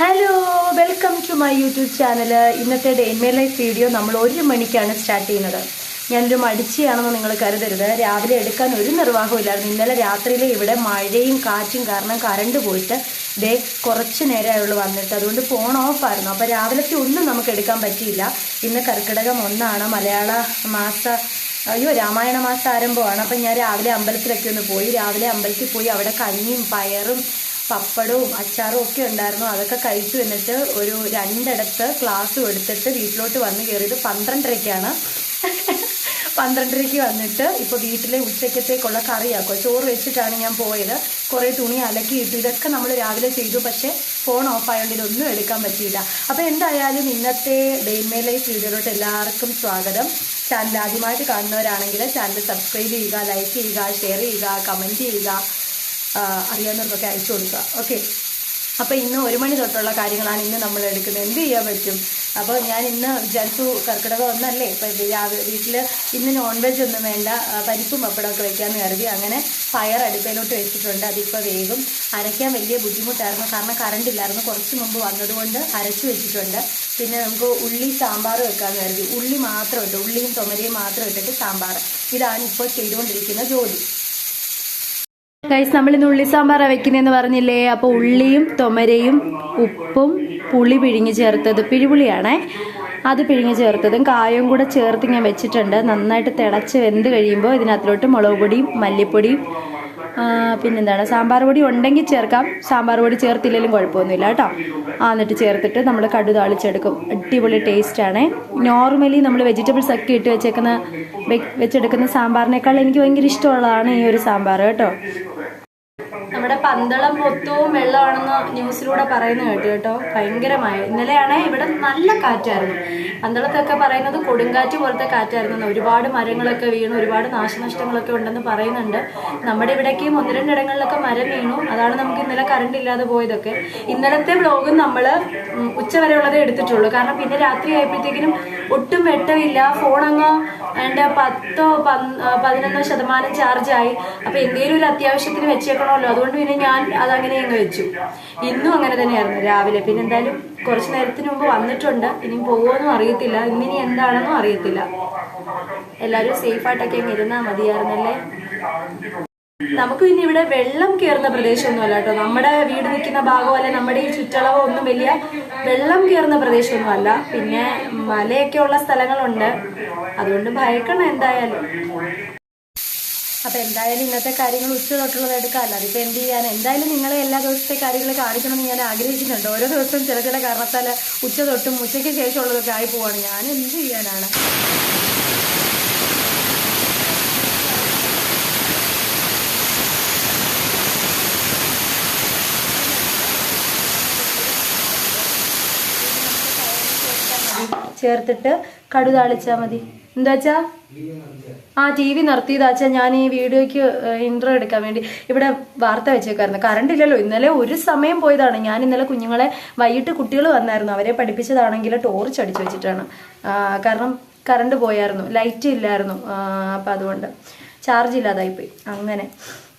Hello welcome to my YouTube channel ഇന്നത്തെ day life video നമ്മൾ ഒരു മണിക്കാണ് സ്റ്റാർട്ട് ചെയ്യുന്നത്. ഞാനൊരു മടിച്ചിയാണെന്ന് നിങ്ങൾ കരുതരുത്. രാവിലെ എടുക്കാൻ ഒരു നിർവാഹമില്ലായിരുന്നു ഇന്നലെ രാത്രിയിൽ ഇവിടെ മഴയും കാറ്റും കാരണം കറണ്ട് പോയിട്ട് ഡേ കുറച്ച് നേരമായുള്ളൂ വന്നിട്ട്. അതുകൊണ്ട് ഫോൺ ഓഫായിരുന്നു അപ്പോൾ രാവിലത്തെ ഒന്നും നമുക്ക് എടുക്കാൻ പറ്റിയില്ല. ഇന്ന് കർക്കിടകം ഒന്നാണ്. മലയാള മാസ അയ്യോ രാമായണ മാസം ആരംഭമാണ്. അപ്പം ഞാൻ രാവിലെ അമ്പലത്തിലൊക്കെ ഒന്ന് പോയി. രാവിലെ അമ്പലത്തിൽ പോയി അവിടെ കഞ്ഞിയും പയറും പപ്പടവും അച്ചാറും ഒക്കെ ഉണ്ടായിരുന്നു. അതൊക്കെ കഴിച്ചു എന്നിട്ട് ഒരു രണ്ടിടത്ത് ക്ലാസ് എടുത്തിട്ട് വീട്ടിലോട്ട് വന്ന് കയറിയത് പന്ത്രണ്ടരയ്ക്കാണ് പന്ത്രണ്ടരയ്ക്ക് വന്നിട്ട് ഇപ്പോൾ വീട്ടിലെ ഉച്ചക്കത്തേക്കുള്ള കറിയാക്കുക ചോറ് വെച്ചിട്ടാണ് ഞാൻ പോയത്. കുറേ തുണി അലക്കിയിട്ടു ഇതൊക്കെ നമ്മൾ രാവിലെ ചെയ്തു. പക്ഷേ ഫോൺ ഓഫ് ആയതുകൊണ്ട് ഇതൊന്നും എടുക്കാൻ പറ്റിയില്ല. അപ്പോൾ എന്തായാലും ഇന്നത്തെ ഡെയിൻമേ ലൈഫ് വീഡിയോയിലോട്ട് എല്ലാവർക്കും സ്വാഗതം. ചാനൽ ആദ്യമായിട്ട് കാണുന്നവരാണെങ്കിൽ ചാനൽ സബ്സ്ക്രൈബ് ചെയ്യുക ലൈക്ക് ചെയ്യുക ഷെയർ ചെയ്യുക കമന്റ് ചെയ്യുക. അറിയാവുന്നവർക്കൊക്കെ അയച്ചു കൊടുക്കുക. ഓക്കെ അപ്പോൾ ഇന്ന് ഒരു മണി തൊട്ടുള്ള കാര്യങ്ങളാണ് ഇന്ന് നമ്മൾ എടുക്കുന്നത്. എന്ത് ചെയ്യാൻ പറ്റും? അപ്പോൾ ഞാൻ ഇന്ന് വിചാരിച്ചു കർക്കിടകം ഒന്നല്ലേ? ഇപ്പം വീട്ടിൽ ഇന്ന് നോൺ വെജ് ഒന്നും വേണ്ട. പരിപ്പും പപ്പടമൊക്കെ വെക്കാമെന്ന് കരുതി അങ്ങനെ ഫയർ അടുപ്പയിലോട്ട് വെച്ചിട്ടുണ്ട്. അതിപ്പോൾ വേഗം അരയ്ക്കാൻ വലിയ ബുദ്ധിമുട്ടായിരുന്നു. കാരണം കറണ്ട് ഇല്ലായിരുന്നു. കുറച്ച് മുമ്പ് വന്നതുകൊണ്ട് അരച്ചു വെച്ചിട്ടുണ്ട്. പിന്നെ നമുക്ക് ഉള്ളി സാമ്പാർ വെക്കാമെന്ന് കരുതി. ഉള്ളി മാത്രം ഇട്ട് ഉള്ളിയും തൊമരയും മാത്രം ഇട്ടിട്ട് സാമ്പാർ. ഇതാണ് ഇപ്പോൾ ചെയ്തുകൊണ്ടിരിക്കുന്ന ജോലി. ഗൈസ് നമ്മൾ ഇന്ന് ഉള്ളി സാമ്പാറാ വെക്കുന്നതെന്ന് പറഞ്ഞില്ലേ? അപ്പോൾ ഉള്ളിയും തൊമരയും ഉപ്പും പുളി പിഴിഞ്ഞ് ചേർത്തത് പിഴിപുളിയാണേ. അത് പിഴിഞ്ഞ് ചേർത്തതും കായവും കൂടെ ചേർത്ത് ഞാൻ വെച്ചിട്ടുണ്ട്. നന്നായിട്ട് തിളച്ച് വെന്ത് കഴിയുമ്പോൾ ഇതിനകത്തിലോട്ട് മുളക് പൊടിയും മല്ലിപ്പൊടിയും പിന്നെന്താണ് സാമ്പാർ പൊടി ഉണ്ടെങ്കിൽ ചേർക്കാം. സാമ്പാർ പൊടി ചേർത്തില്ലെങ്കിലും കുഴപ്പമൊന്നുമില്ല കേട്ടോ. എന്നിട്ട് ചേർത്തിട്ട് നമ്മൾ കടു താളിച്ചെടുക്കും. അടിപൊളി ടേസ്റ്റാണ്. നോർമലി നമ്മൾ വെജിറ്റബിൾസ് ഒക്കെ ഇട്ട് വെച്ചേക്കുന്ന വെച്ചെടുക്കുന്ന സാമ്പാറിനേക്കാൾ എനിക്ക് ഭയങ്കര ഇഷ്ടമുള്ളതാണ് ഈ ഒരു സാമ്പാർ കേട്ടോ. പന്തളം പൊത്തവും വെള്ളമാണെന്ന് ന്യൂസിലൂടെ പറയുന്നത് കേട്ടു കേട്ടോ. ഭയങ്കരമായ. ഇന്നലെയാണ് ഇവിടെ നല്ല കാറ്റായിരുന്നു. പന്തളത്തൊക്കെ പറയുന്നത് കൊടുങ്കാറ്റ് പോലത്തെ കാറ്റായിരുന്നു. ഒരുപാട് മരങ്ങളൊക്കെ വീണു ഒരുപാട് നാശനഷ്ടങ്ങളൊക്കെ ഉണ്ടെന്ന് പറയുന്നുണ്ട്. നമ്മുടെ ഇവിടേക്കും ഒന്ന് രണ്ടിടങ്ങളിലൊക്കെ മരം വീണു. അതാണ് നമുക്ക് ഇന്നലെ കറണ്ട് ഇല്ലാതെ പോയതൊക്കെ. ഇന്നലത്തെ വ്ലോഗും നമ്മൾ ഉച്ച വരെ ഉള്ളതേ എടുത്തിട്ടുള്ളൂ. കാരണം പിന്നെ രാത്രി ആയപ്പോഴത്തേക്കിനും ഒട്ടും വെട്ടമില്ല. ഫോൺ അങ്ങ് എന്റെ പത്തോ പതിനൊന്നോ ശതമാനം ചാർജായി അപ്പോൾ എന്തെങ്കിലും ഒരു അത്യാവശ്യത്തിന് വെച്ചേക്കണമല്ലോ. അതുകൊണ്ട് പിന്നെ ഞാൻ അതങ്ങനെ അങ്ങ് വെച്ചു. ഇന്നും അങ്ങനെ തന്നെയായിരുന്നു രാവിലെ. പിന്നെ എന്തായാലും കുറച്ച് നേരത്തിന് മുമ്പ് വന്നിട്ടുണ്ട്. ഇനി പോകുമോന്നും അറിയത്തില്ല. ഇന്നിനി എന്താണെന്നും അറിയത്തില്ല. എല്ലാവരും സേഫായിട്ടൊക്കെ അങ്ങ് ഇരുന്നാൽ മതിയായിരുന്നല്ലേ? നമുക്ക് പിന്നെ ഇവിടെ വെള്ളം കയറുന്ന പ്രദേശമൊന്നുമല്ല കേട്ടോ. നമ്മുടെ വീട് നിൽക്കുന്ന ഭാഗം അല്ലെ നമ്മുടെ ഈ ചുറ്റളവോ ഒന്നും വലിയ വെള്ളം കയറുന്ന പ്രദേശമൊന്നുമല്ല. പിന്നെ മലയൊക്കെ ഉള്ള സ്ഥലങ്ങളുണ്ട്. അതുകൊണ്ട് ഭയക്കണം എന്തായാലും. അപ്പൊ എന്തായാലും ഇന്നത്തെ കാര്യങ്ങൾ ഉച്ച തൊട്ടുള്ളത് എടുക്കാമല്ലോ അതിപ്പോൾ എന്ത് ചെയ്യാൻ എന്തായാലും നിങ്ങളെ എല്ലാ ദിവസത്തെ കാര്യങ്ങൾ കാണിക്കണമെന്ന് ഞാൻ ആഗ്രഹിക്കുന്നുണ്ട്. ഓരോ ദിവസവും ചില ചില കാരണത്താൽ ഉച്ച തൊട്ടും ഉച്ചയ്ക്ക് ശേഷമുള്ളതൊക്കെ ആയി പോവാണ്. ഞാൻ എന്ത് ചെയ്യാനാണ്? ചേർത്തിട്ട് കടുതാളിച്ചാൽ മതി. എന്താ വെച്ചാ ആ ടി വി നിർത്തിയതാച്ച ഞാൻ ഈ വീഡിയോയ്ക്ക് ഇൻട്രോ എടുക്കാൻ വേണ്ടി. ഇവിടെ വാർത്ത വെച്ചേക്കായിരുന്നു കറണ്ട് ഇല്ലല്ലോ. ഇന്നലെ ഒരു സമയം പോയതാണ്. ഞാൻ ഇന്നലെ കുഞ്ഞുങ്ങളെ വൈകിട്ട് കുട്ടികൾ വന്നായിരുന്നു. അവരെ പഠിപ്പിച്ചതാണെങ്കിൽ ടോർച്ച് അടിച്ചു വെച്ചിട്ടാണ്. കാരണം കറണ്ട് പോയായിരുന്നു. ലൈറ്റ് ഇല്ലായിരുന്നു. അപ്പം അതുകൊണ്ട് ചാർജ് ഇല്ലാതായിപ്പോയി. അങ്ങനെ.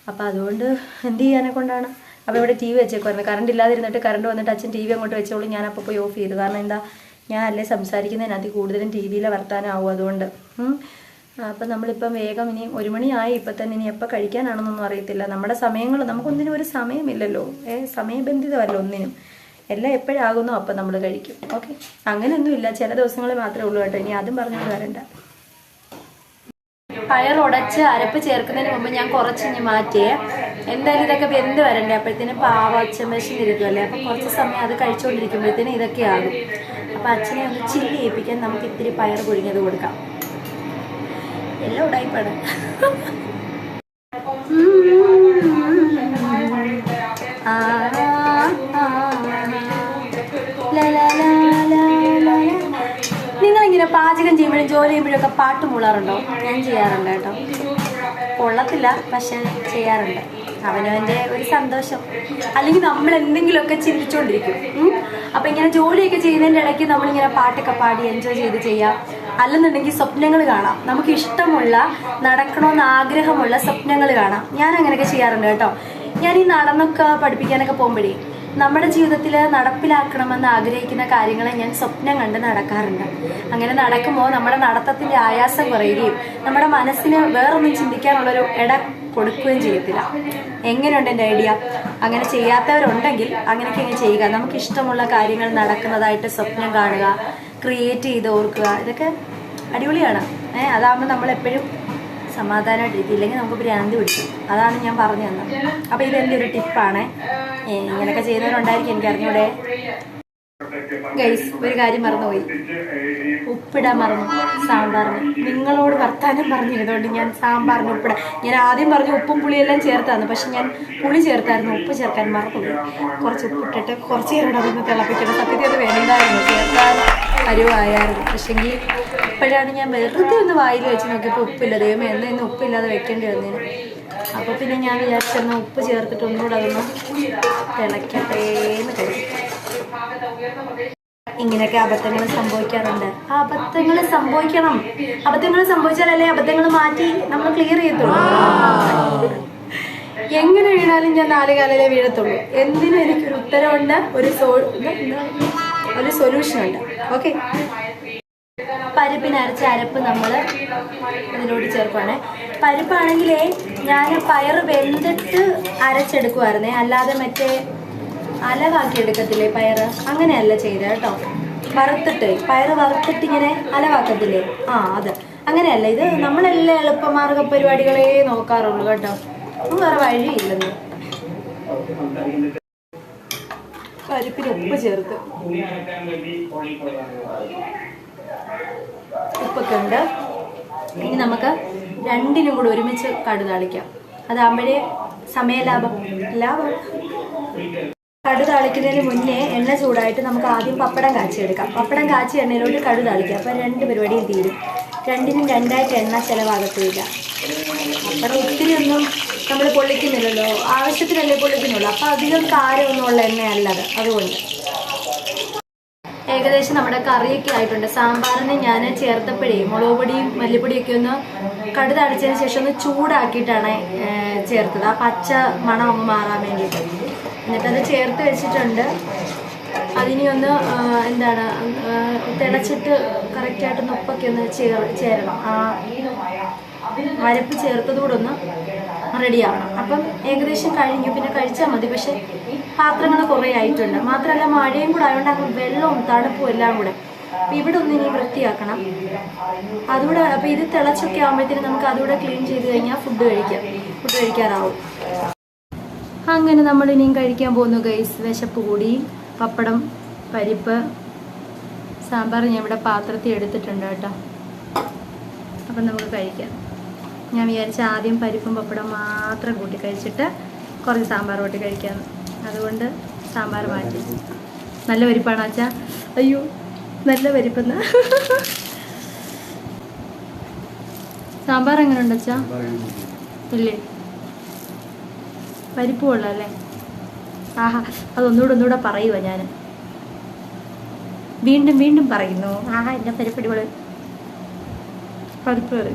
അപ്പം അതുകൊണ്ട് എന്ത് ചെയ്യാനെ കൊണ്ടാണ്? അപ്പോൾ ഇവിടെ ടി വി വെച്ചേക്കുമായിരുന്നു കറണ്ട് ഇല്ലാതിരുന്നിട്ട് കറണ്ട് വന്നിട്ട് അച്ഛൻ ടി വി അങ്ങോട്ട് വെച്ചോളൂ. ഞാൻ അപ്പോൾ പോയി ഓഫ് ചെയ്തു. കാരണം എന്താ? ഞാൻ അല്ലേ സംസാരിക്കുന്നതിനകത്ത് കൂടുതലും ടി വിയിലെ വർത്താനാവും അതുകൊണ്ട്. ഉം. അപ്പം നമ്മളിപ്പം വേഗം ഇനി ഒരു മണിയായി ഇപ്പം തന്നെ ഇനി എപ്പോൾ കഴിക്കാനാണെന്നൊന്നും അറിയത്തില്ല. നമ്മുടെ സമയങ്ങൾ നമുക്കൊന്നിനും ഒരു സമയമില്ലല്ലോ. ഏ സമയബന്ധിതമല്ല ഒന്നിനും. എല്ലാം എപ്പോഴാകുന്നോ അപ്പം നമ്മൾ കഴിക്കും. ഓക്കെ? അങ്ങനെയൊന്നുമില്ല. ചില ദിവസങ്ങളിൽ മാത്രമേ ഉള്ളൂ കേട്ടോ. ഇനി അതും പറഞ്ഞുകൊണ്ട് വരണ്ട. ഉടച്ച് അരപ്പ് ചേർക്കുന്നതിന് മുമ്പ് ഞാൻ കുറച്ച് ഇനി മാറ്റിയേ. എന്തായാലും ഇതൊക്കെ വെന്ത് വരണ്ടേ? അപ്പോഴത്തേനും പാവ അച്ഛൻ ഇരിക്കുമല്ലേ അപ്പം കുറച്ച് സമയം അത് കഴിച്ചുകൊണ്ടിരിക്കുമ്പോഴത്തേനും ഇതൊക്കെ ആകും. അപ്പം അച്ഛനെ ഒന്ന് ചില്ലി ഏൽപ്പിക്കാൻ നമുക്ക് ഇത്തിരി പയർ പുഴുങ്ങിയത് കൊടുക്കാം. എല്ലാം ലാ. നിങ്ങളിങ്ങനെ പാചകം ചെയ്യുമ്പോഴും ജോലി ചെയ്യുമ്പോഴും ഒക്കെ പാട്ട് മൂളാറുണ്ടോ? ഞാൻ ചെയ്യാറുണ്ട് കേട്ടോ. കൊള്ളത്തില്ല പക്ഷെ ചെയ്യാറുണ്ട്. അവനവന്റെ ഒരു സന്തോഷം. അല്ലെങ്കിൽ നമ്മൾ എന്തെങ്കിലുമൊക്കെ ചിന്തിച്ചുകൊണ്ടിരിക്കും അപ്പം ഇങ്ങനെ ജോലിയൊക്കെ ചെയ്യുന്നതിന്റെ ഇടയ്ക്ക് നമ്മളിങ്ങനെ പാട്ടൊക്കെ പാടി എൻജോയ് ചെയ്ത് ചെയ്യാം. അല്ലെന്നുണ്ടെങ്കിൽ സ്വപ്നങ്ങൾ കാണാം. നമുക്ക് ഇഷ്ടമുള്ള നടക്കണമെന്ന് ആഗ്രഹമുള്ള സ്വപ്നങ്ങൾ കാണാം. ഞാൻ അങ്ങനെയൊക്കെ ചെയ്യാറുണ്ട് കേട്ടോ. ഞാൻ ഈ നടന്നൊക്കെ പഠിപ്പിക്കാനൊക്കെ പോകുമ്പോഴേ നമ്മുടെ ജീവിതത്തിൽ നടപ്പിലാക്കണമെന്ന് ആഗ്രഹിക്കുന്ന കാര്യങ്ങളെ ഞാൻ സ്വപ്നം കണ്ട് നടക്കാറുണ്ട്. അങ്ങനെ നടക്കുമ്പോൾ നമ്മുടെ നടത്തത്തിന്റെ ആയാസം കുറയുകയും നമ്മുടെ മനസ്സിന് വേറൊന്നും ചിന്തിക്കാനുള്ളൊരു ഇട കൊടുക്കുകയും ചെയ്യത്തില്ല. എങ്ങനെയുണ്ട് എന്റെ ഐഡിയ? അങ്ങനെ ചെയ്യാത്തവരുണ്ടെങ്കിൽ അങ്ങനെയൊക്കെ ചെയ്യുക. നമുക്ക് ഇഷ്ടമുള്ള കാര്യങ്ങൾ നടക്കുന്നതായിട്ട് സ്വപ്നം കാണുക. ക്രിയേറ്റ് ചെയ്ത് ഓർക്കുക ഇതൊക്കെ അടിപൊളിയാണ്. ഏഹ് അതാകുമ്പോൾ നമ്മളെപ്പോഴും സമാധാനമായിട്ട് ഇല്ലെങ്കിൽ നമുക്ക് ഭ്രാന്തി പിടിക്കും. അതാണ് ഞാൻ പറഞ്ഞു തന്നത്. അപ്പോൾ ഇതെന്റെ ഒരു ടിപ്പാണ്. ഇങ്ങനെയൊക്കെ ചെയ്യുന്നവരുണ്ടായിരിക്കും എനിക്ക് അറിഞ്ഞൂടെ ഗൈസ് ഒരു കാര്യം മറന്നുപോയി. ഉപ്പിടാൻ മറന്നു. സാമ്പാറിന്. നിങ്ങളോട് വർത്താനം പറഞ്ഞിരുന്നതുകൊണ്ട് ഞാൻ സാമ്പാറിന് ഉപ്പിടാൻ ഞാൻ ആദ്യം പറഞ്ഞു ഉപ്പും പുളിയെല്ലാം ചേർത്താന്ന് പക്ഷെ ഞാൻ പുളി ചേർത്തായിരുന്നു. ഉപ്പ് ചേർക്കാൻ മറന്നുപോയി. കുറച്ച് ഉപ്പിട്ടിട്ട് കുറച്ച് നേരം അതൊന്ന് തിളപ്പിക്കണം. സത്യത്തിൽ അത് വേണ്ടായിരുന്നു ചേർത്താൻ അരുവായിരുന്നു. പക്ഷെങ്കിൽ ഇപ്പോഴാണ് ഞാൻ വെറുതെ ഒന്ന് വായിൽ വെച്ച് നോക്കിയപ്പോൾ ഉപ്പില്ല. ദൈവമേ എന്നെ ഇന്ന് ഉപ്പില്ലാതെ വെക്കേണ്ടി വന്നേന്. അപ്പോൾ പിന്നെ ഞാൻ വിചാരിച്ചെന്ന് ഉപ്പ് ചേർത്തിട്ട് ഒന്നുകൂടെ അതൊന്ന് തിളയ്ക്കട്ടേന്ന് കരുതി. ഇങ്ങനെയൊക്കെ അബദ്ധങ്ങൾ സംഭവിക്കാറുണ്ട്. ആ അബദ്ധങ്ങൾ സംഭവിക്കണം. അബദ്ധങ്ങൾ സംഭവിച്ചാലല്ലേ അബദ്ധങ്ങൾ മാറ്റി നമ്മൾ ക്ലിയർ ചെയ്യത്തുള്ളൂ. എങ്ങനെ വീണാലും ഞാൻ നാല് കാലിലേ വീഴത്തുള്ളൂ. എന്തിനും എനിക്കൊരു ഉത്തരവുണ്ട്? ഒരു സോ? ഒരു സൊല്യൂഷൻ ഉണ്ട്. ഓക്കെ പരിപ്പിന് അരച്ച അരപ്പ് നമ്മൾ ഇതിലോട്ട് ചേർക്കുവാണേ. പരിപ്പാണെങ്കിലേ ഞാൻ പയർ വെന്തിട്ട് അരച്ചെടുക്കുമായിരുന്നേ അല്ലാതെ മറ്റേ അലവാക്കി എടുക്കത്തില്ലേ പയർ അങ്ങനെയല്ല ചെയ്തത് കേട്ടോ. വറുത്തിട്ട് പയർ വറുത്തിട്ട് ഇങ്ങനെ അലവാക്കത്തില്ലേ? ആ അത്. അങ്ങനെയല്ല ഇത് നമ്മളെല്ലാം എളുപ്പമാർഗ പരിപാടികളേ നോക്കാറുള്ളൂ കേട്ടോ. വേറെ വഴിയില്ലെന്ന്. പരിപ്പിന് ഉപ്പ് ചേർത്ത്. ഉപ്പൊക്കെ ഉണ്ട്. ഇനി നമുക്ക് രണ്ടിനും കൂടെ ഒരുമിച്ച് കടു താളിക്കാം. അതാകുമ്പോഴേ സമയലാഭം. ലാഭം. കടു താളിക്കുന്നതിന് മുന്നേ എണ്ണ ചൂടായിട്ട് നമുക്ക് ആദ്യം പപ്പടം കാച്ചിയെടുക്കാം. പപ്പടം കാച്ചി എണ്ണയിലോട്ട് കടു താളിക്കാം അപ്പം രണ്ട് പരിപാടിയും തീരും. രണ്ടിനും രണ്ടായിട്ട് എണ്ണ ചിലവാകത്തില്ല. പപ്പടം ഒത്തിരി ഒന്നും നമ്മൾ പൊള്ളിക്കുന്നില്ലല്ലോ. ആവശ്യത്തിനല്ലേ പൊള്ളിക്കുന്നുള്ളൂ. അപ്പം അധികം കാരമൊന്നുമുള്ള എണ്ണയല്ല അത് അതുകൊണ്ട്. ഏകദേശം നമ്മുടെ കറിയൊക്കെ ആയിട്ടുണ്ട്. സാമ്പാറിന് ഞാൻ ചേർത്തപ്പോഴേ മുളക് പൊടിയും മല്ലിപ്പൊടിയൊക്കെ ഒന്ന് കടുതടച്ചതിന് ശേഷം ഒന്ന് ചൂടാക്കിയിട്ടാണ് ചേർത്തത്. ആ പച്ച മണം ഒന്ന് മാറാൻ വേണ്ടിയിട്ട്. എന്നിട്ടത് ചേർത്ത് വെച്ചിട്ടുണ്ട്. അതിനി ഒന്ന് എന്താണ് തിളച്ചിട്ട് കറക്റ്റായിട്ടൊന്ന് ഉപ്പൊക്കെ ഒന്ന് ചേർ ചേരണം. ആ വരപ്പ് ചേർത്തതുകൂടെ ഒന്ന് റെഡിയാവണം. അപ്പം ഏകദേശം കഴിഞ്ഞു. പിന്നെ കഴിച്ചാൽ മതി. പക്ഷെ പാത്രങ്ങൾ കുറേ ആയിട്ടുണ്ട്. മാത്രമല്ല മഴയും കൂടെ ആയതുകൊണ്ട് അങ്ങ് വെള്ളവും തണുപ്പും എല്ലാം കൂടെ അപ്പം ഇവിടെ ഒന്ന് ഇനി വൃത്തിയാക്കണം. അതുകൂടെ അപ്പം ഇത് തിളച്ചൊക്കെ ആകുമ്പോഴത്തേനും നമുക്ക് അതുകൂടെ ക്ലീൻ ചെയ്ത് കഴിഞ്ഞാൽ ഫുഡ് കഴിക്കാം. ഫുഡ് കഴിക്കാറാവും. അങ്ങനെ നമ്മൾ ഇനിയും കഴിക്കാൻ പോകുന്നു ഗൈസ് വിശപ്പ് കൂടി. പപ്പടം പരിപ്പ് സാമ്പാർ ഞാൻ ഇവിടെ പാത്രത്തിൽ എടുത്തിട്ടുണ്ട് കേട്ടോ. അപ്പം നമുക്ക് കഴിക്കാം. ഞാൻ വിചാരിച്ച ആദ്യം പരിപ്പും പപ്പടം മാത്രം കൂട്ടി കഴിച്ചിട്ട് കുറച്ച് സാമ്പാർ കൂട്ടി കഴിക്കാം. അതുകൊണ്ട് സാമ്പാർ മാറ്റി. നല്ല പരിപ്പാണ് അച്ഛാ. അയ്യോ നല്ല പരിപ്പെന്ന്. സാമ്പാർ എങ്ങനെ ഉണ്ട് അച്ഛാ? ഇല്ലേ? പരിപ്പ് കൊള്ളാല്ലേ? ആഹാ അതൊന്നുകൂടെ ഒന്നുകൂടെ പറയുക ഞാൻ വീണ്ടും വീണ്ടും പറയുന്നു. ആഹാ എന്റെ പരിപ്പടികൾ പരിപ്പ് കറി.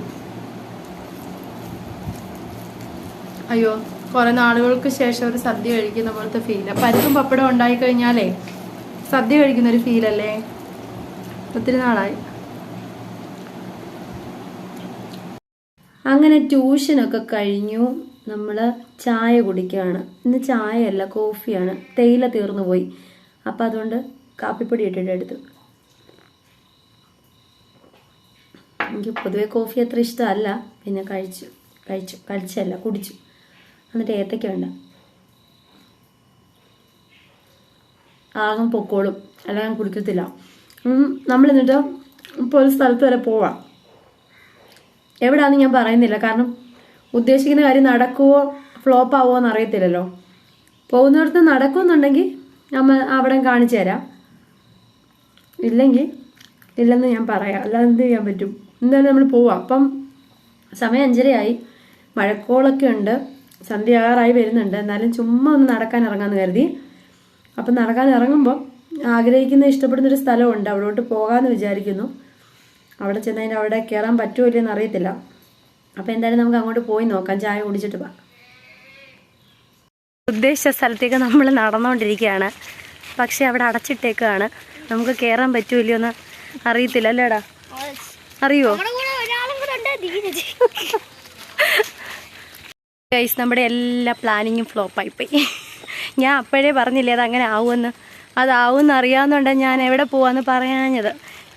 അയ്യോ കുറെ നാളുകൾക്ക് ശേഷം ഒരു സദ്യ കഴിക്കുന്ന പോലത്തെ ഫീൽ പരിപ്പും പപ്പടം ഉണ്ടായി കഴിഞ്ഞാലേ സദ്യ കഴിക്കുന്ന ഒരു ഫീലല്ലേ ഒത്തിരി നാളായി. അങ്ങനെ ട്യൂഷനൊക്കെ കഴിഞ്ഞു. നമ്മൾ ചായ കുടിക്കുകയാണ്. ഇന്ന് ചായയല്ല കോഫിയാണ് തേയില തീർന്നു പോയി. അപ്പം അതുകൊണ്ട് കാപ്പിപ്പൊടി ഇട്ടിട്ട് എടുത്തു. എനിക്ക് പൊതുവെ കോഫി അത്ര ഇഷ്ടമല്ല. പിന്നെ കഴിച്ചു. കഴിച്ചു. കഴിച്ചല്ല. കുടിച്ചു. എന്നിട്ട് ഏത്തയ്ക്ക വേണ്ട ആകും പൊക്കോളും. അല്ല ഞാൻ കുടിക്കത്തില്ല. നമ്മൾ എന്നിട്ട് ഇപ്പോൾ ഒരു സ്ഥലത്ത് വരെ പോവാം. എവിടാന്ന് ഞാൻ പറയുന്നില്ല. കാരണം ഉദ്ദേശിക്കുന്ന കാര്യം നടക്കുവോ ഫ്ലോപ്പ് ആവുമോ എന്ന് അറിയത്തില്ലല്ലോ. പോകുന്നിടത്ത് നടക്കുമെന്നുണ്ടെങ്കിൽ നമ്മൾ അവിടെ കാണിച്ചു തരാം. ഇല്ലെങ്കിൽ ഇല്ലെന്ന് ഞാൻ പറയാം. അല്ലാതെ എന്ത് ചെയ്യാൻ പറ്റും? എന്തായാലും നമ്മൾ പോവാം. അപ്പം സമയം അഞ്ചരയായി. മഴക്കോളൊക്കെ ഉണ്ട്. സന്ധ്യയാറായി വരുന്നുണ്ട്. എന്നാലും ചുമ്മാ ഒന്ന് നടക്കാൻ ഇറങ്ങാമെന്ന് കരുതി. അപ്പം നടക്കാൻ ഇറങ്ങുമ്പോൾ ആഗ്രഹിക്കുന്ന ഇഷ്ടപ്പെടുന്ന ഒരു സ്ഥലമുണ്ട്. അവിടോട്ട് പോകാമെന്ന് വിചാരിക്കുന്നു. അവിടെ ചെന്നതിന് അവിടെ കയറാൻ പറ്റുമോ ഇല്ലയെന്ന് അറിയത്തില്ല. അപ്പോൾ എന്തായാലും നമുക്ക് അങ്ങോട്ട് പോയി നോക്കാം. ചായ കുടിച്ചിട്ട് വാ. ഉദ്ദേശിച്ച സ്ഥലത്തേക്ക് നമ്മൾ നടന്നുകൊണ്ടിരിക്കുകയാണ് പക്ഷെ അവിടെ അടച്ചിട്ടേക്കാണ്. നമുക്ക് കയറാൻ പറ്റൂല്ലോ എന്ന് അറിയത്തില്ല അല്ലേടാ? അറിയോ നമ്മുടെ കൂടെ ഒരാളും കൂടെ ഉണ്ട് ധീരജ് ഗൈസ് നമ്മുടെ എല്ലാ പ്ലാനിങ്ങും ഫ്ലോപ്പായി പോയി. ഞാൻ അപ്പോഴേ പറഞ്ഞില്ലേ അത് അങ്ങനെ ആവുമെന്ന്. അതാവുമെന്ന് അറിയാവുന്നുണ്ട് ഞാൻ എവിടെ പോവാന്ന് പറയാഞ്ഞത്.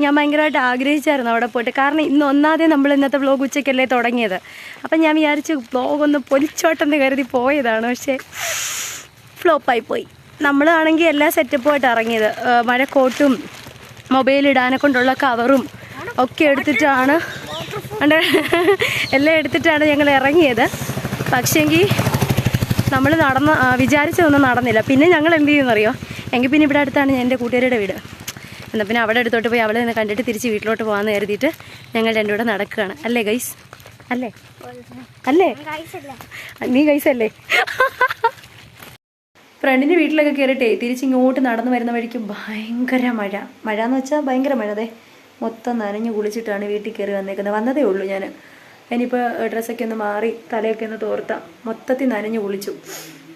ഞാൻ ഭയങ്കരമായിട്ട് ആഗ്രഹിച്ചായിരുന്നു അവിടെ പോയിട്ട്. കാരണം ഇന്ന് ഒന്നാതെ നമ്മൾ ഇന്നത്തെ വ്ലോഗ് ഉച്ചയ്ക്കല്ലേ തുടങ്ങിയത്. അപ്പം ഞാൻ വിചാരിച്ചു വ്ലോഗ് ഒന്ന് പൊലിച്ചോട്ടെന്ന് കരുതി പോയതാണ്. പക്ഷേ ഫ്ലോപ്പായി പോയി. നമ്മളാണെങ്കിൽ എല്ലാ സെറ്റപ്പുമായിട്ട് ഇറങ്ങിയത്. മഴക്കോട്ടും മൊബൈൽ ഇടാനെ കൊണ്ടുള്ള കവറും ഒക്കെ എടുത്തിട്ടാണ്. എല്ലാം എടുത്തിട്ടാണ് ഞങ്ങൾ ഇറങ്ങിയത്. പക്ഷേങ്കിൽ നമ്മൾ നടന്ന വിചാരിച്ചതൊന്നും നടന്നില്ല. പിന്നെ ഞങ്ങൾ എന്ത് ചെയ്യുമെന്നറിയോ എങ്കിൽ പിന്നെ ഇവിടെ അടുത്താണ് എന്റെ കൂട്ടുകാരുടെ വീട്. എന്നാൽ പിന്നെ അവിടെ അടുത്തോട്ട് പോയി അവളെ നിന്ന് കണ്ടിട്ട് തിരിച്ച് വീട്ടിലോട്ട് പോകാമെന്ന് കരുതിയിട്ട് ഞങ്ങൾ രണ്ടും കൂടെ നടക്കുകയാണ്. അല്ലേ ഗൈസ് അല്ലേ? അല്ലേ? നീ ഗൈസ് അല്ലേ? ഫ്രണ്ടിന്റെ വീട്ടിലൊക്കെ കയറിയിട്ടേ തിരിച്ചിങ്ങോട്ട് നടന്നു വരുന്ന വഴിക്ക് ഭയങ്കര മഴ. മഴ എന്ന് വെച്ചാൽ ഭയങ്കര മഴ. അതെ മൊത്തം നനഞ്ഞു കുളിച്ചിട്ടാണ് വീട്ടിൽ കയറി വന്നേക്കുന്നത്. വന്നതേ ഉള്ളൂ ഞാൻ. ഇനിയിപ്പോൾ ഡ്രസ്സൊക്കെ ഒന്ന് മാറി തലയൊക്കെ ഒന്ന് തോർത്ത മൊത്തത്തിൽ നനഞ്ഞു കുളിച്ചു.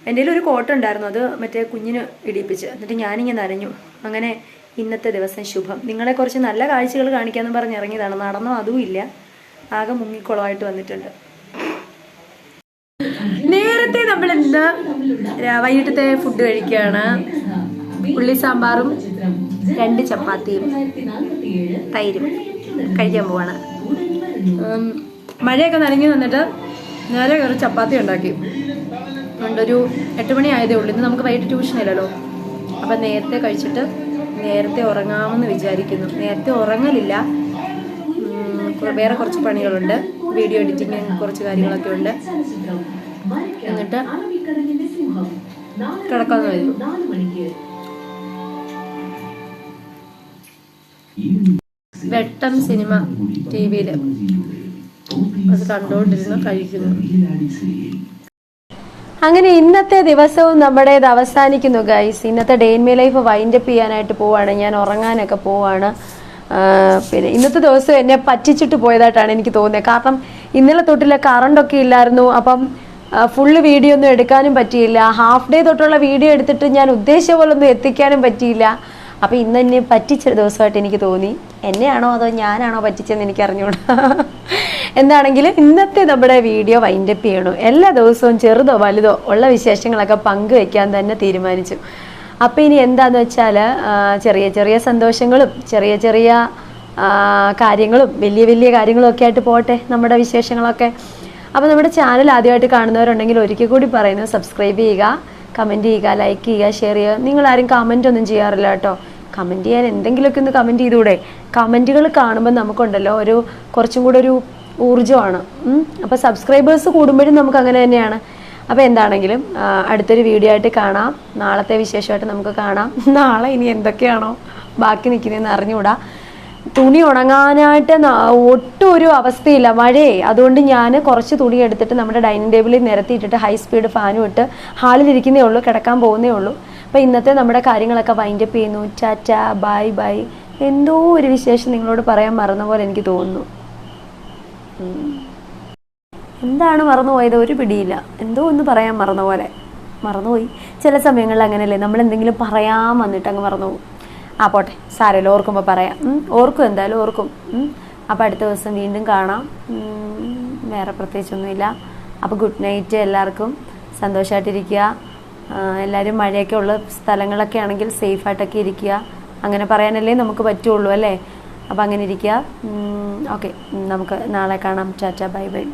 എന്റെ ഒരു കോട്ട ഉണ്ടായിരുന്നു അത് മറ്റേ കുഞ്ഞിന് ഇടിപ്പിച്ച്. എന്നിട്ട് ഞാനിങ്ങനെ നനഞ്ഞു. അങ്ങനെ ഇന്നത്തെ ദിവസം ശുഭം. നിങ്ങളെ കുറച്ച് നല്ല കാഴ്ചകൾ കാണിക്കാമെന്ന് പറഞ്ഞ് ഇറങ്ങിയതാണ്. നടന്നോ അതും ഇല്ല. ആകെ മുങ്ങിക്കുളമായിട്ട് വന്നിട്ടുണ്ട്. നേരത്തെ നമ്മൾ ഇന്ന് വൈകിട്ടത്തെ ഫുഡ് കഴിക്കുകയാണ്. ഉള്ളി സാമ്പാറും രണ്ട് ചപ്പാത്തിയും തൈരും കഴിക്കാൻ പോവാണ്. മഴയൊക്കെ നനഞ്ഞു നിന്നിട്ട് നേരെ കയറി ചപ്പാത്തി ഉണ്ടാക്കി. ഒരു എട്ട് മണി ആയതേ ഉള്ളൂ. ഇന്ന് നമുക്ക് വൈകിട്ട് ട്യൂഷൻ ഇല്ലല്ലോ. അപ്പം നേരത്തെ കഴിച്ചിട്ട് നേരത്തെ ഉറങ്ങാമെന്ന് വിചാരിക്കുന്നു. നേരത്തെ ഉറങ്ങലില്ല. വേറെ കുറച്ച് പണികളുണ്ട്. വീഡിയോ എഡിറ്റിങ് കുറച്ച് കാര്യങ്ങളൊക്കെ ഉണ്ട്. എന്നിട്ട് കിടക്കാന്ന് വരും വെട്ടം സിനിമ ടി വിയിൽ അത് കണ്ടുകൊണ്ടിരുന്ന് കഴിക്കുന്നു. അങ്ങനെ ഇന്നത്തെ ദിവസവും നമ്മുടേത് അവസാനിക്കുന്നു ഗൈസ് ഇന്നത്തെ day in my life wind up ചെയ്യാനായിട്ട് പോവാണ്. ഞാൻ ഉറങ്ങാനൊക്കെ പോവാണ്. പിന്നെ ഇന്നത്തെ ദിവസം എന്നെ പറ്റിച്ചിട്ട് പോയതായിട്ടാണ് എനിക്ക് തോന്നിയത് കാരണം ഇന്നലെ തൊട്ടില്ല കറണ്ടൊക്കെ ഇല്ലായിരുന്നു. അപ്പം ഫുള്ള് വീഡിയോ ഒന്നും എടുക്കാനും പറ്റിയില്ല. ഹാഫ് ഡേ തൊട്ടുള്ള വീഡിയോ എടുത്തിട്ട് ഞാൻ ഉദ്ദേശിച്ച പോലെ ഒന്നും എത്തിക്കാനും പറ്റിയില്ല. അപ്പം ഇന്ന് എന്നെ പറ്റിച്ച ദിവസമായിട്ട് എനിക്ക് തോന്നി. എന്നെയാണോ അതോ ഞാനാണോ പറ്റിച്ചെന്ന് എനിക്ക് അറിഞ്ഞൂടാ. എന്താണെങ്കിലും ഇന്നത്തെ നമ്മുടെ വീഡിയോ വൈൻഡപ്പ് ചെയ്യണു. എല്ലാ ദിവസവും ചെറുതോ വലുതോ ഉള്ള വിശേഷങ്ങളൊക്കെ പങ്കുവെക്കാൻ തന്നെ തീരുമാനിച്ചു. അപ്പം ഇനി എന്താന്ന് വെച്ചാൽ ചെറിയ ചെറിയ സന്തോഷങ്ങളും ചെറിയ ചെറിയ കാര്യങ്ങളും വലിയ വലിയ കാര്യങ്ങളൊക്കെ ആയിട്ട് പോട്ടെ നമ്മുടെ വിശേഷങ്ങളൊക്കെ. അപ്പോൾ നമ്മുടെ ചാനൽ ആദ്യമായിട്ട് കാണുന്നവരുണ്ടെങ്കിൽ ഒരിക്കൽ കൂടി പറയുന്നു സബ്സ്ക്രൈബ് ചെയ്യുക കമന്റ് ചെയ്യുക ലൈക്ക് ചെയ്യുക ഷെയർ ചെയ്യുക. നിങ്ങൾ ആരും ഒന്നും ചെയ്യാറില്ല കേട്ടോ. കമന്റ് ചെയ്യാൻ എന്തെങ്കിലുമൊക്കെ ഒന്ന് കമന്റ് ചെയ്തുകൂടെ കമന്റുകൾ കാണുമ്പോൾ നമുക്കുണ്ടല്ലോ ഒരു കുറച്ചും കൂടെ ഒരു ഊർജമാണ്. അപ്പോൾ സബ്സ്ക്രൈബേഴ്സ് കൂടുമ്പോഴും നമുക്ക് അങ്ങനെ തന്നെയാണ്. അപ്പോൾ എന്താണെങ്കിലും അടുത്തൊരു വീഡിയോ ആയിട്ട് കാണാം. നാളത്തെ വിശേഷമായിട്ട് നമുക്ക് കാണാം. നാളെ ഇനി എന്തൊക്കെയാണോ ബാക്കി നിൽക്കുന്നതെന്ന് അറിഞ്ഞുകൂടാ. തുണി ഉണങ്ങാനായിട്ട് ഒട്ടും ഒരു അവസ്ഥയില്ല. മഴയെ. അതുകൊണ്ട് ഞാൻ കുറച്ച് തുണി എടുത്തിട്ട് നമ്മുടെ ഡൈനിങ് ടേബിളിൽ നിരത്തിയിട്ടിട്ട് ഹൈ സ്പീഡ് ഫാനും ഇട്ട് ഹാളിലിരിക്കുന്നേ ഉള്ളൂ കിടക്കാൻ പോകുന്നേ ഉള്ളൂ. അപ്പോൾ ഇന്നത്തെ നമ്മുടെ കാര്യങ്ങളൊക്കെ വൈൻഡപ്പ് ചെയ്യുന്നു. ചാറ്റ ബൈ ബൈ എന്തോ ഒരു വിശേഷം നിങ്ങളോട് പറയാൻ മറന്ന പോലെ എനിക്ക് തോന്നുന്നു. എന്താണ് മറന്നുപോയത് ഒരു പിടിയില്ല. എന്തോ ഒന്ന് പറയാൻ മറന്ന പോലെ. മറന്നുപോയി ചില സമയങ്ങളിൽ അങ്ങനെയല്ലേ? നമ്മൾ എന്തെങ്കിലും പറയാൻ വന്നിട്ട് അങ്ങ് മറന്നുപോകും ആ പോട്ടെ. സാരല്ലോ ഓർക്കുമ്പോൾ പറയാം. ഓർക്കും എന്തായാലും ഓർക്കും. അപ്പോൾ അടുത്ത ദിവസം വീണ്ടും കാണാം. വേറെ പ്രത്യേകിച്ചൊന്നുമില്ല. അപ്പോൾ ഗുഡ് നൈറ്റ് എല്ലാവർക്കും. സന്തോഷമായിട്ടിരിക്കുക എല്ലാവരും മഴയൊക്കെ ഉള്ള സ്ഥലങ്ങളൊക്കെ ആണെങ്കിൽ സേഫായിട്ടൊക്കെ ഇരിക്കുക. അങ്ങനെ പറയാനല്ലേ നമുക്ക് പറ്റുള്ളൂ അല്ലേ? അപ്പോൾ അങ്ങനെ ഇരിക്കുക. ഓക്കെ നമുക്ക് നാളെ കാണാം. ചാച്ച ബൈ ബൈ